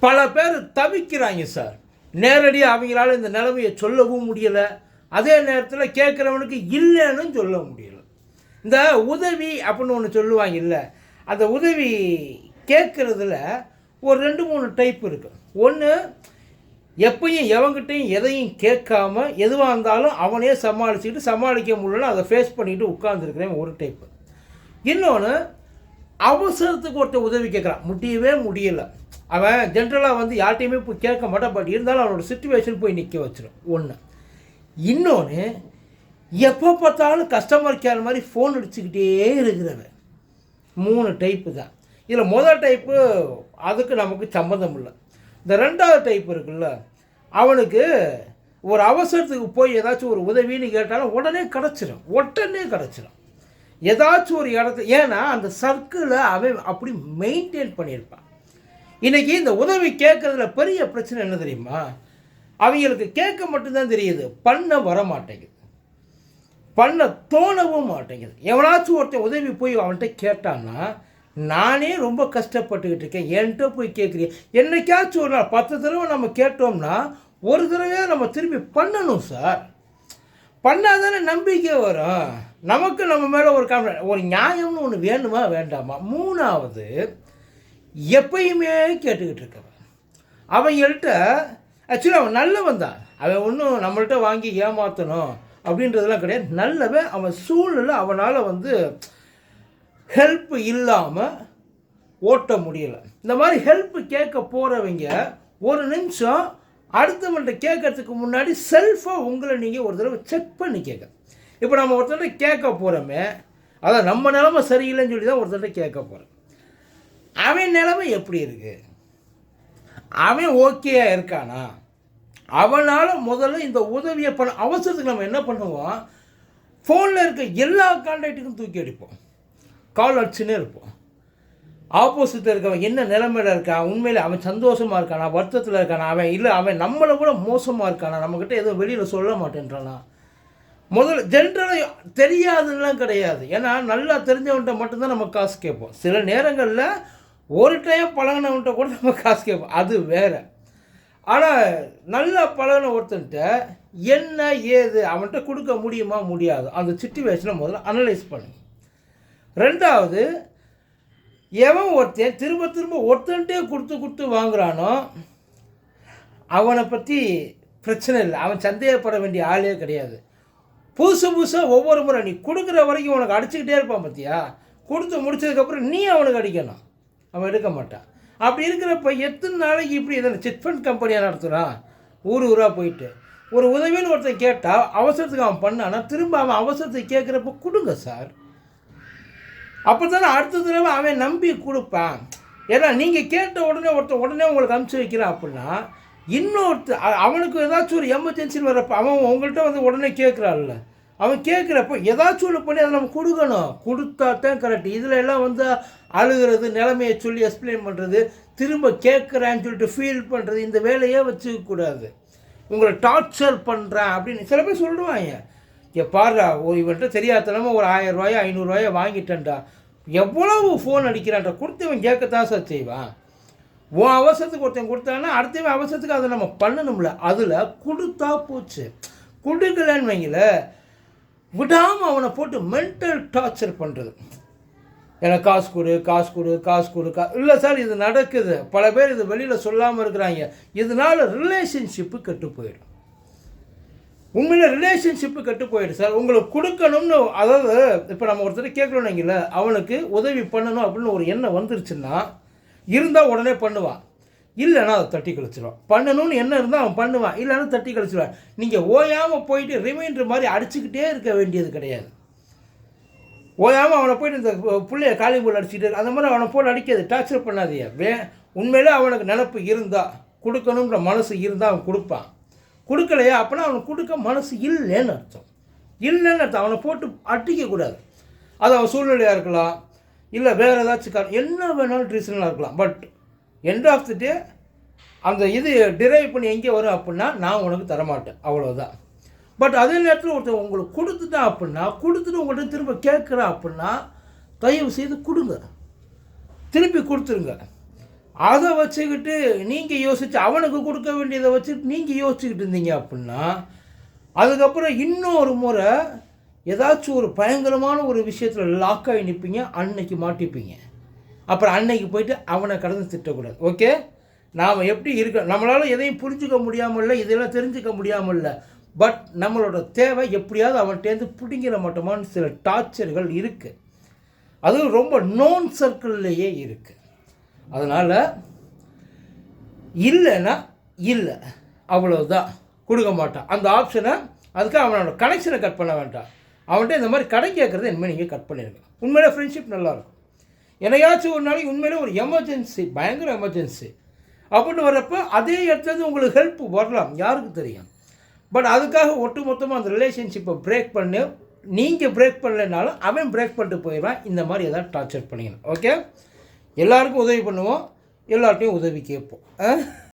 பல பேர் தவிக்கிறாங்க சார். நேரடியாக அவங்களால இந்த நிலைமையை சொல்லவும் முடியலை. அதே நேரத்தில் கேட்குறவனுக்கு இல்லைன்னு சொல்ல முடியல. இந்த உதவி அப்படின்னு ஒன்று சொல்லுவாங்க இல்லை அந்த உதவி கேட்குறதுல ஒரு ரெண்டு மூணு டைப் இருக்குது ஒன்று எப்பயும் எவங்கிட்டையும் எதையும் கேட்காம எதுவாக இருந்தாலும் அவனே சமாளிச்சுக்கிட்டு சமாளிக்க முடியலன்னு அதை ஃபேஸ் பண்ணிக்கிட்டு உட்காந்துருக்கிறேன் ஒரு டைப்பு இன்னொன்று அவசரத்துக்கு ஒருத்தர் உதவி கேட்குறான் முடியவே முடியலை. அவன் ஜென்ரலாக வந்து யார்ட்டையுமே போய் கேட்க மாட்டான். பட் இருந்தாலும் அவனோட சுச்சுவேஷன் போய் நிற்க வச்சிடும் ஒன்று இன்னொன்று எப்போ பார்த்தாலும் கஸ்டமர் கேர் மாதிரி ஃபோன் அடிச்சுக்கிட்டே இருக்கிறவன். மூணு டைப்பு தான். இதில் முதல் டைப்பு அதுக்கு நமக்கு சம்மந்தம் இல்லை. இந்த ரெண்டாவது டைப் இருக்குல்ல அவனுக்கு ஒரு அவசரத்துக்கு போய் ஏதாச்சும் ஒரு உதவின்னு கேட்டாலும் உடனே கிடச்சிடும் உடனே கிடச்சிடும் ஏதாச்சும் ஒரு இடத்துல ஏன்னா அந்த சர்க்கிளை அவன் அப்படி மெயின்டைன் பண்ணியிருப்பான். இன்றைக்கி இந்த உதவி கேட்குறதுல பெரிய பிரச்சனை என்ன தெரியுமா? அவங்களுக்கு கேட்க மட்டும்தான் தெரியுது பண்ண வர மாட்டேங்குது பண்ண தோணவும் மாட்டேங்குது. எவனாச்சும் ஒருத்தன் உதவி போய் அவன்கிட்ட கேட்டான்னா நானே ரொம்ப கஷ்டப்பட்டுக்கிட்டு இருக்கேன். என்கிட்ட போய் கேட்குறீங்க என்னைக்காச்சும் ஒரு நாள் பத்து தடவை நம்ம கேட்டோம்னா ஒரு தடவையாக நம்ம திரும்பி பண்ணணும் சார் பண்ணாதானே நம்பிக்கை வரும். நமக்கு நம்ம மேலே ஒரு காம ஒரு நியாயம்னு ஒன்று வேணுமா வேண்டாமா? மூணாவது எப்பயுமே கேட்டுக்கிட்டு இருக்கவன். அவங்கள்ட்ட ஆக்சுவலி அவன் நல்லவன் தான். அவன் ஒன்றும் நம்மள்ட்ட வாங்கி ஏமாற்றணும் அப்படின்றதெல்லாம் கிடையாது. நல்லவன் அவன் சூழ்நிலை அவனால் வந்து ஹெல்ப் இல்லாமல் ஓட்ட முடியலை. இந்த மாதிரி ஹெல்ப் கேட்க போகிறவங்க ஒரு நிமிஷம் அடுத்தவன்கிட்ட கேட்கறதுக்கு முன்னாடி செல்ஃபாக உங்களை நீங்கள் ஒரு தடவை செக் பண்ணி கேட்க இப்போ நம்ம ஒருத்தர்கிட்ட கேட்க போகிறோமே அதான் நம்ம நிலமை சரியில்லைன்னு சொல்லி தான் ஒருத்தர்கிட்ட கேட்க போகிறோம் அவன் நிலமை எப்படி இருக்குது அவன் ஓகேயா இருக்கானா? அவனால் முதல்ல இந்த உதவியை பண்ண அவசரத்துக்கு நம்ம என்ன பண்ணுவோம்? ஃபோனில் இருக்க எல்லா கான்டாக்டுக்கும் தூக்கி அடிப்போம். கால் அடிச்சுன்னே இருப்போம். ஆப்போசிட்டில் இருக்கவன் என்ன நிலைமையில் இருக்கான்? உண்மையில் அவன் சந்தோஷமாக இருக்கானா? வருத்தத்தில் இருக்கானா? அவன் இல்லை அவன் நம்மளை கூட மோசமாக இருக்கானா? நம்மக்கிட்ட எதுவும் வெளியில் சொல்ல மாட்டேன்றானா? முதல்ல ஜென்ரலாக தெரியாதுன்னெலாம் கிடையாது. ஏன்னா நல்லா தெரிஞ்சவன்கிட்ட மட்டும்தான் நம்ம காசு கேட்போம். சில நேரங்களில் ஒரு டைம் பழகினவன்கிட்ட கூட நம்ம காசு கேட்போம். அது வேறு. ஆனால் நல்லா பழகின ஒருத்தன்ட்ட என்ன ஏது அவன்கிட்ட கொடுக்க முடியுமா முடியாது. அந்த சுச்சுவேஷனை முதல்ல அனலைஸ் பண்ணு. ரெண்டாவது எவன் ஒருத்தன் திரும்ப திரும்ப ஒருத்தன்ட்டே கொடுத்து கொடுத்து வாங்குறானோ அவனை பற்றி பிரச்சனை இல்லை. அவன் சந்தேகப்பட வேண்டிய ஆளே கிடையாது. புதுசு புதுசாக ஒவ்வொரு முறை நீ கொடுக்குற வரைக்கும் உனக்கு அடிச்சுக்கிட்டே இருப்பான் பார்த்தியா கொடுத்து முடிச்சதுக்கப்புறம் நீ அவனுக்கு அடிக்கணும். அவன் எடுக்க மாட்டான். அப்படி இருக்கிறப்ப எத்தனை நாளைக்கு இப்படி எதனா சிட் ஃபண்ட் கம்பெனியாக நடத்துகிறான் ஊர் ஊராக போயிட்டு. ஒரு உதவின்னு ஒருத்தன் கேட்டால் அவசரத்துக்கு அவன் பண்ணானா திரும்ப அவன் அவசரத்துக்கு கேட்குறப்ப கொடுங்க சார் அப்போ தானே அடுத்த தடவை அவன் நம்பி கொடுப்பான். ஏன்னா நீங்கள் கேட்ட உடனே ஒருத்தன் உடனே உங்களுக்கு அனுப்பிச்சி வைக்கிறான் அப்படின்னா இன்னொருத்த அவனுக்கு ஏதாச்சும் ஒரு எமர்ஜென்சின்னு வரப்போ அவன் உங்கள்கிட்ட வந்து உடனே கேட்குறாள்ல அவன் கேட்குறப்போ ஏதாச்சும் ஒன்று பண்ணி அதை நம்ம கொடுக்கணும். கொடுத்தா தான் கரெக்ட் இதில் எல்லாம் வந்து அழுகிறது நிலைமையை சொல்லி எக்ஸ்பிளைன் பண்ணுறது திரும்ப கேட்குறான்னு சொல்லிட்டு ஃபீல் பண்ணுறது இந்த வேலையே வச்சுக்கக்கூடாது உங்களை டார்ச்சர் பண்ணுறேன் அப்படின்னு சில பேர் சொல்லுவாங்க. இங்கே பாருடா ஓ இவன்கிட்ட தெரியாதனமா ஒரு ஆயிரம் ரூபாயோ ஐநூறுரூவாயோ வாங்கிட்டேன்டா. எவ்வளவு ஃபோன் அடிக்கிறான்டா. கொடுத்தவன் கேட்கத்தான் சார் செய்வான். உன் அவசரத்துக்கு ஒருத்தன் கொடுத்தான்னா அடுத்தவன் அவசரத்துக்கு அதை நம்ம பண்ணணும்ல. அதில் கொடுத்தா போச்சு. கொடுக்கலன்னு வைங்கள விடாமல் அவனை போட்டு மென்டல் டார்ச்சர் பண்ணுறது எனக்கு காசு கொடு காசு கொடு காசு கொடு கா இல்லை சார் இது நடக்குது. பல பேர் இது வெளியில் சொல்லாமல் இருக்கிறாங்க. இதனால ரிலேஷன்ஷிப்பு கெட்டு போயிடும். உண்மையில் ரிலேஷன்ஷிப்பு கெட்டு போயிடும் சார் உங்களுக்கு கொடுக்கணும்னு அதாவது இப்போ நம்ம ஒருத்தர் கேட்கணும்னீங்கள அவனுக்கு உதவி பண்ணணும் அப்படின்னு ஒரு எண்ணம் வந்துருச்சுன்னா இருந்தால் உடனே பண்ணுவான் இல்லைன்னா அதை தட்டி கழிச்சிடுவான் பண்ணணும்னு என்ன இருந்தால் அவன் பண்ணுவான். இல்லைன்னா தட்டி கழிச்சிடுவான் நீங்கள் ஓயாமல் போயிட்டு ரிமைண்டர் மாதிரி அடிச்சுக்கிட்டே இருக்க வேண்டியது கிடையாது. ஓயாமல் அவனை போயிட்டு இந்த பிள்ளைய காலி போல் அடிச்சுட்டு அந்த மாதிரி அவனை போல் அடிக்காது. டார்ச்சர் பண்ணாதீங்க. வே உண்மையிலே அவனுக்கு நினப்பு இருந்தால் கொடுக்கணுன்ற மனசு இருந்தால் அவன் கொடுப்பான். கொடுக்கலையா? அப்படின்னா அவனுக்கு கொடுக்க மனசு இல்லைன்னு அர்த்தம். இல்லைன்னு அர்த்தம். அவனை போட்டு அடிக்கக்கூடாது. அது அவன் சூழ்நிலையாக இருக்கலாம். இல்லை வேறு ஏதாச்சும் காரணம். என்ன வேணாலும் ரீசனாக இருக்கலாம். But end of the day அந்த இது டிரைவ் பண்ணி எங்கே வரும் அப்படின்னா நான் உனக்கு தரமாட்டேன். அவ்வளோதான் பட் அதே நேரத்தில் ஒருத்தர் உங்களுக்கு கொடுத்துட்டான் அப்படின்னா கொடுத்துட்டு உங்கள்கிட்ட திரும்ப கேட்குறேன் அப்படின்னா தயவு செய்து கொடுங்க. திருப்பி கொடுத்துருங்க. அதை வச்சுக்கிட்டு நீங்கள் யோசிச்சு அவனுக்கு கொடுக்க வேண்டியதை வச்சுட்டு நீங்கள் யோசிச்சுக்கிட்டு இருந்தீங்க அப்படின்னா அதுக்கப்புறம் இன்னொரு முறை ஏதாச்சும் ஒரு பயங்கரமான ஒரு விஷயத்தில் லாக் ஆகி நிற்பீங்க அன்னைக்கு மாட்டிப்பீங்க. அப்புறம் அன்னைக்கு போயிட்டு அவனை கடந்து திட்டக்கூடாது. ஓகே நாம் எப்படி இருக்க நம்மளால் எதையும் புரிஞ்சுக்க முடியாமல் இல்லை இதெல்லாம் தெரிஞ்சுக்க முடியாமல் இல்லை பட் நம்மளோட தேவை எப்படியாவது அவன்கிட்டேருந்து பிடிங்கிற மட்டுமான சில டார்ச்சர்கள் இருக்குது அதுவும் ரொம்ப நோன் சர்க்கிள்லேயே இருக்குது அதனால் இல்லைன்னா இல்லை. அவ்வளோதான் கொடுக்க மாட்டான். அந்த ஆப்ஷனை அதுக்கு அவனோட கனெக்ஷனை கட் பண்ண வேண்டாம். அவன்கிட்ட இந்த மாதிரி கடை கேட்குறது இனிமேல் நீங்கள் கட் பண்ணிடுங்க உண்மையிலே ஃப்ரெண்ட்ஷிப் நல்லாயிருக்கும். என்னையாச்சும் ஒரு நாளைக்கு உண்மையிலே ஒரு எமர்ஜென்சி பயங்கர எமர்ஜென்சி அப்படின்னு வர்றப்போ அதே இடத்துலேருந்து உங்களுக்கு ஹெல்ப் வரலாம். யாருக்கு தெரியும்? பட் அதுக்காக ஒட்டு மொத்தமாக அந்த ரிலேஷன்ஷிப்பை பிரேக் பண்ணி. நீங்கள் பிரேக் பண்ணலைனாலும் அவன் பிரேக் பண்ணிட்டு போயிடுவான். இந்த மாதிரி எதாவது டார்ச்சர் பண்ணிக்கணும். ஓகே எல்லாருக்கும் உதவி பண்ணுவோம். எல்லார்ட்டையும் உதவி கேட்போம். ஆ?